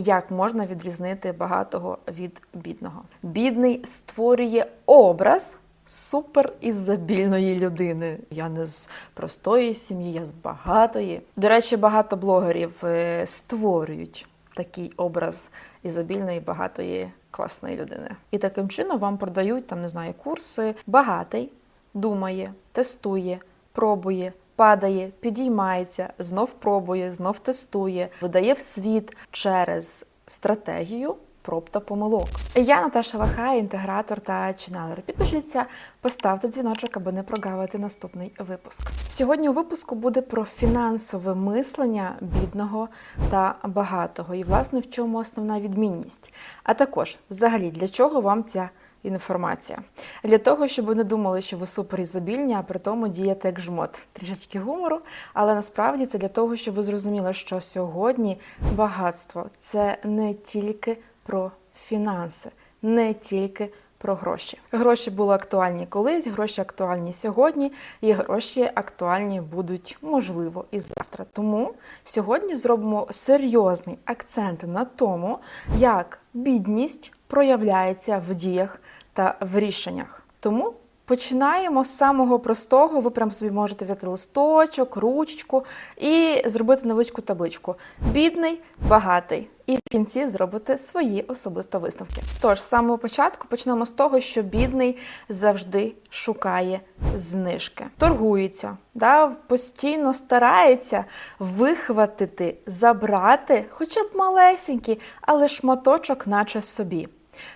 як можна відрізнити багатого від бідного. Бідний створює образ суперізобільної людини. Я не з простої сім'ї, я з багатої. До речі, багато блогерів е, створюють такий образ ізобільної, багатої, класної людини. І таким чином вам продають там, не знаю, курси. Багатий думає, тестує, пробує. Падає, підіймається, знов пробує, знов тестує, видає в світ через стратегію проб та помилок. Я Наташа Вахай, інтегратор та ченелер. Підпишіться, поставте дзвіночок, аби не прогавити наступний випуск. Сьогодні у випуску буде про фінансове мислення бідного та багатого, і власне в чому основна відмінність. А також, взагалі, для чого вам ця інформація? Для того, щоб ви не думали, що ви суперізобільні, а при тому дієте як жмот. Трішечки гумору, але насправді це для того, щоб ви зрозуміли, що сьогодні багатство це не тільки про фінанси, не тільки про гроші. Гроші були актуальні колись, гроші актуальні сьогодні, і гроші актуальні будуть можливо і завтра. Тому сьогодні зробимо серйозний акцент на тому, як бідність проявляється в діях та в рішеннях. Тому починаємо з самого простого. Ви прям собі можете взяти листочок, ручку і зробити невеличку табличку. Бідний, багатий. І в кінці зробити свої особисті висновки. Тож, з самого початку почнемо з того, що бідний завжди шукає знижки, торгується, да, постійно старається вихватити, забрати, хоча б малесенький, але шматочок, наче собі.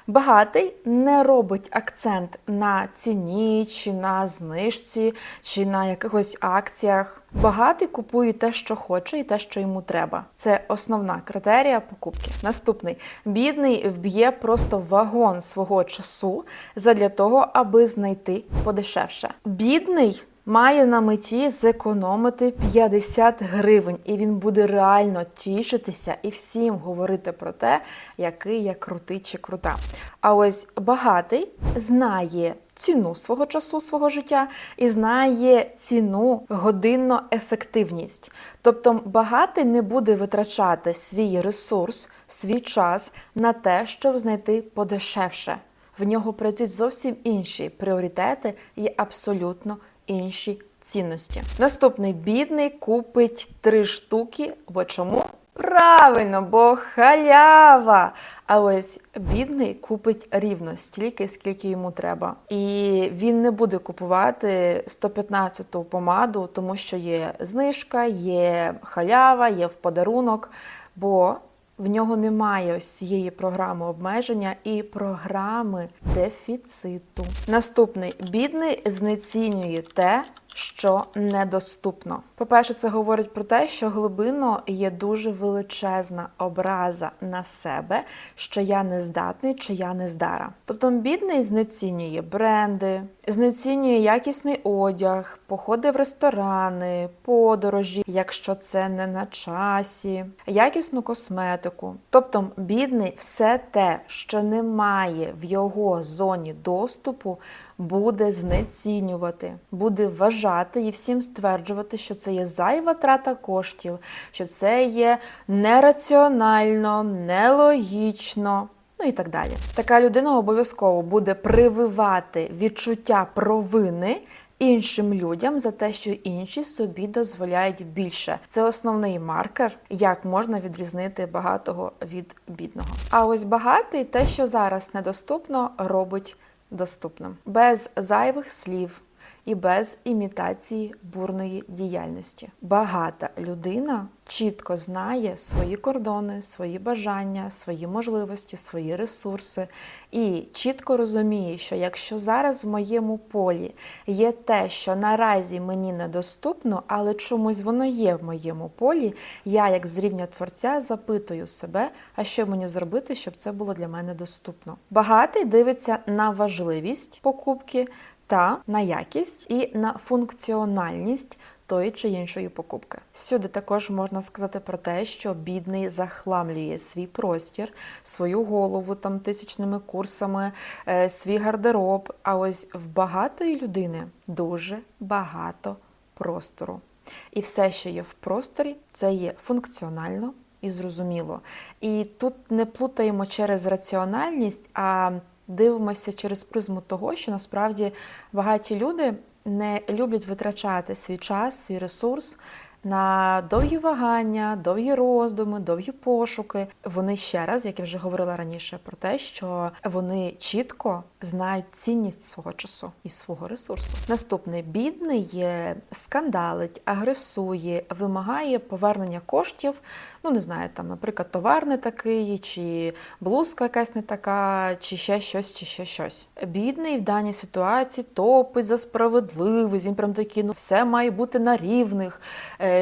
Багатий не робить акцент на ціні, чи на знижці, чи на якихось акціях. Багатий купує те, що хоче, і те, що йому треба. Це основна критерія покупки. Наступний бідний вб'є просто вагон свого часу задля того, аби знайти подешевше. Бідний. Має на меті зекономити 50 гривень, і він буде реально тішитися і всім говорити про те, який я крутий чи крута. А ось багатий знає ціну свого часу, свого життя і знає ціну годинно ефективність. Тобто багатий не буде витрачати свій ресурс, свій час на те, щоб знайти подешевше. В нього працюють зовсім інші пріоритети і абсолютно інші цінності. Наступний бідний купить три штуки. Бо чому? Правильно, бо халява. А ось бідний купить рівно стільки, скільки йому треба. І він не буде купувати 115-ту помаду, тому що є знижка, є халява, є в подарунок. Бо в нього немає ось цієї програми обмеження і програми дефіциту. Наступний бідний знецінює те, що недоступно. По-перше, це говорить про те, що глибинно є дуже величезна образа на себе, що я не здатний чи я не здара. Тобто бідний знецінює бренди, знецінює якісний одяг, походи в ресторани, подорожі, якщо це не на часі, якісну косметику. Тобто, бідний все те, що немає в його зоні доступу, буде знецінювати, буде вважати і всім стверджувати, що це є зайва трата коштів, що це є нераціонально, нелогічно. Ну і так далі. Така людина обов'язково буде прививати відчуття провини іншим людям за те, що інші собі дозволяють більше. Це основний маркер, як можна відрізнити багатого від бідного. А ось багатий те, що зараз недоступно, робить доступним, без зайвих слів і без імітації бурної діяльності. Багата людина чітко знає свої кордони, свої бажання, свої можливості, свої ресурси і чітко розуміє, що якщо зараз в моєму полі є те, що наразі мені недоступно, але чомусь воно є в моєму полі, я, як з рівня творця, запитую себе, а що мені зробити, щоб це було для мене доступно. Багатий дивиться на важливість покупки та на якість і на функціональність тої чи іншої покупки. Сюди також можна сказати про те, що бідний захламлює свій простір, свою голову там тисячними курсами, е, свій гардероб. А ось в багатої людини дуже багато простору. І все, що є в просторі, це є функціонально і зрозуміло. І тут не плутаємо через раціональність, а дивимося через призму того, що насправді багаті люди не люблять витрачати свій час, свій ресурс на довгі вагання, довгі роздуми, довгі пошуки. Вони ще раз, як я вже говорила раніше, про те, що вони чітко знають цінність свого часу і свого ресурсу. Наступний бідний є, скандалить, агресує, вимагає повернення коштів. Ну не знаю, там, наприклад, товар не такий, чи блузка якась не така, чи ще щось, чи ще щось. Бідний в даній ситуації топить за справедливість. Він прям такий, ну все має бути на рівних.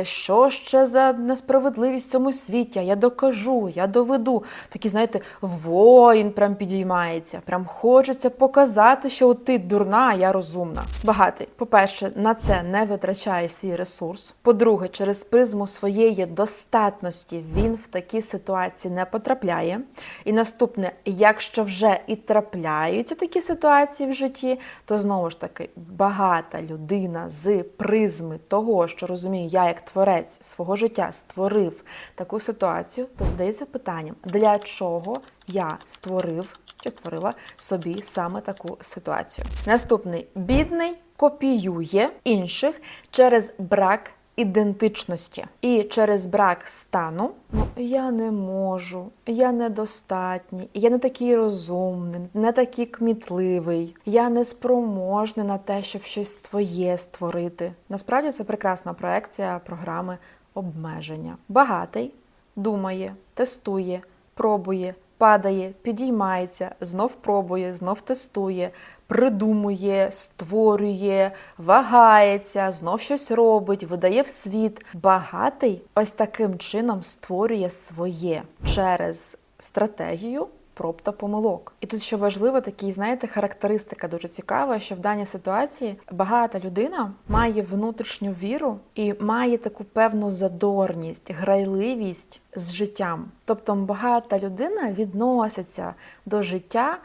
Що ще за несправедливість в цьому світі? Я докажу, я доведу. Такий, знаєте, воїн прям підіймається. Прям хочеться показати, що от ти дурна, а я розумна. Багатий, по-перше, на це не витрачає свій ресурс. По-друге, через призму своєї достатності він в такі ситуації не потрапляє. І наступне, якщо вже і трапляються такі ситуації в житті, то знову ж таки багата людина з призми того, що розумію, я як творець свого життя створив таку ситуацію, то здається питанням, для чого я створив чи створила собі саме таку ситуацію. Наступний бідний копіює інших через брак ідентичності і через брак стану. Ну я не можу, я недостатній, я не такий розумний, не такий кмітливий, я не спроможний на те, щоб щось своє створити. Насправді це прекрасна проекція програми обмеження. Багатий думає, тестує, пробує, падає, підіймається, знов пробує, знов тестує, придумує, створює, вагається, знов щось робить, видає в світ. Багатий ось таким чином створює своє через стратегію. Проб та помилок. І тут що важливо, такий, знаєте, характеристика дуже цікава, що в даній ситуації багата людина має внутрішню віру і має таку певну задорність, грайливість з життям. Тобто багата людина відноситься до життя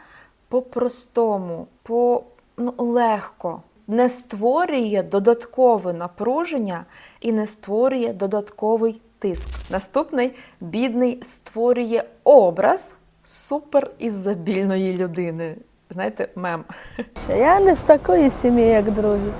по-простому, по ну, легко, не створює додаткове напруження і не створює додатковий тиск. Наступний бідний створює образ супер ізобільної людини. Знаєте, мем. Я не з такої сім'ї, як другі.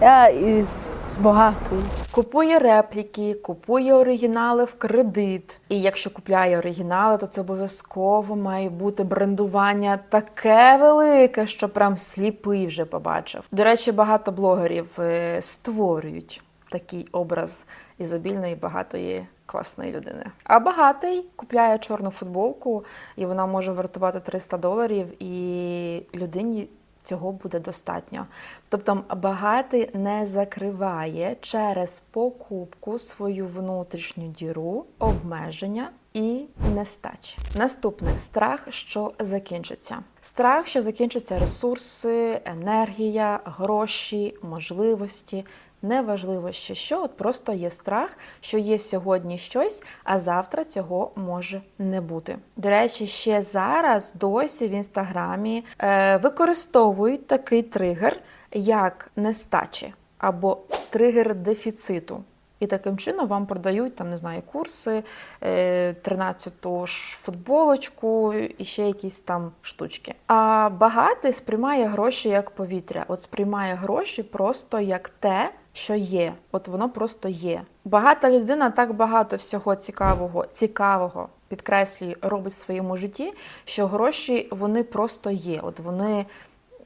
Я із багатої. Купує репліки, купує оригінали в кредит. І якщо купляє оригінали, то це обов'язково має бути брендування таке велике, що прям сліпий вже побачив. До речі, багато блогерів е, створюють такий образ ізобільної, багатої, класної людини. А багатий купляє чорну футболку, і вона може вартувати 300 доларів, і людині. Цього буде достатньо. Тобто багатий не закриває через покупку свою внутрішню діру, обмеження і нестачі. Наступне страх, що закінчиться. Страх, що закінчаться ресурси, енергія, гроші, можливості. Неважливо ще що, от просто є страх, що є сьогодні щось, а завтра цього може не бути. До речі, ще зараз досі в інстаграмі е, використовують такий тригер, як нестачі або тригер дефіциту. І таким чином вам продають там, не знаю, курси, 13-ту ж футболочку і ще якісь там штучки. А багатий сприймає гроші як повітря. От сприймає гроші просто як те, що є. От воно просто є. Багата людина так багато всього цікавого, цікавого. Підкреслюю, робить в своєму житті, що гроші вони просто є. От вони,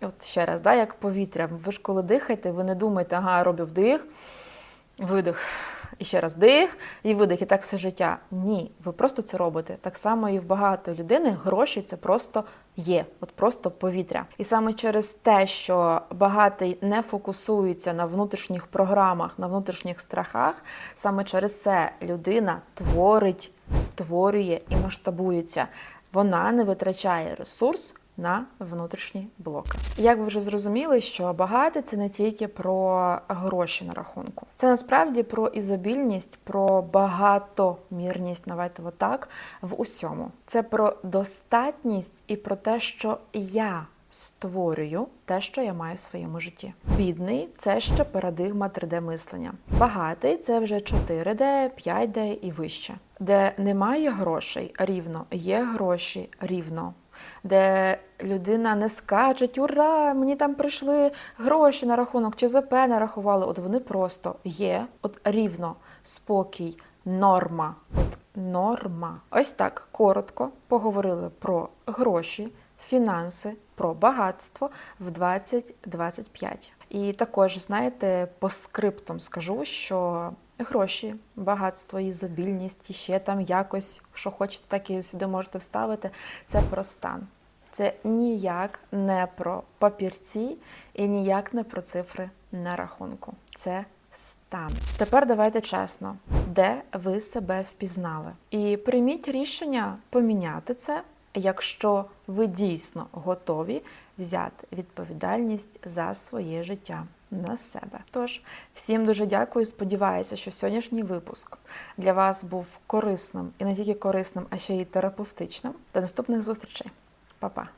от ще раз, да, як повітря. Ви ж коли дихаєте, ви не думаєте, ага, роблю вдих, видих, і ще раз дих і видих, і так все життя. Ні, ви просто це робите. Так само і в багатої людини гроші це просто є, от просто повітря. І саме через те, що багатий не фокусується на внутрішніх програмах, на внутрішніх страхах, саме через це людина творить, створює і масштабується. Вона не витрачає ресурс на внутрішні блоки. Як ви вже зрозуміли, що багате це не тільки про гроші на рахунку, це насправді про ізобільність, про багатомірність, давайте отак, в усьому. Це про достатність і про те, що я. Створюю те, що я маю в своєму житті. Бідний це ще парадигма 3D мислення. Багатий це вже 4D, 5D і вище. де немає грошей рівно, є гроші рівно. Де людина не скаже, ура, мені там прийшли гроші на рахунок, чи ЗП нарахували. От вони просто є, от рівно, спокій, норма. От норма. Ось так коротко поговорили про гроші, фінанси, про багатство в 2025. І також, знаєте, по скриптам скажу, що гроші, багатство, ізобільність, і ще там якось, що хочете, так і сюди можете вставити. Це про стан. Це ніяк не про папірці і ніяк не про цифри на рахунку. Це стан. Тепер давайте чесно, де ви себе впізнали. І прийміть рішення поміняти це, якщо ви дійсно готові взяти відповідальність за своє життя на себе. Тож, всім дуже дякую. Сподіваюся, що сьогоднішній випуск для вас був корисним і не тільки корисним, а ще й терапевтичним. До наступних зустрічей. Па-па!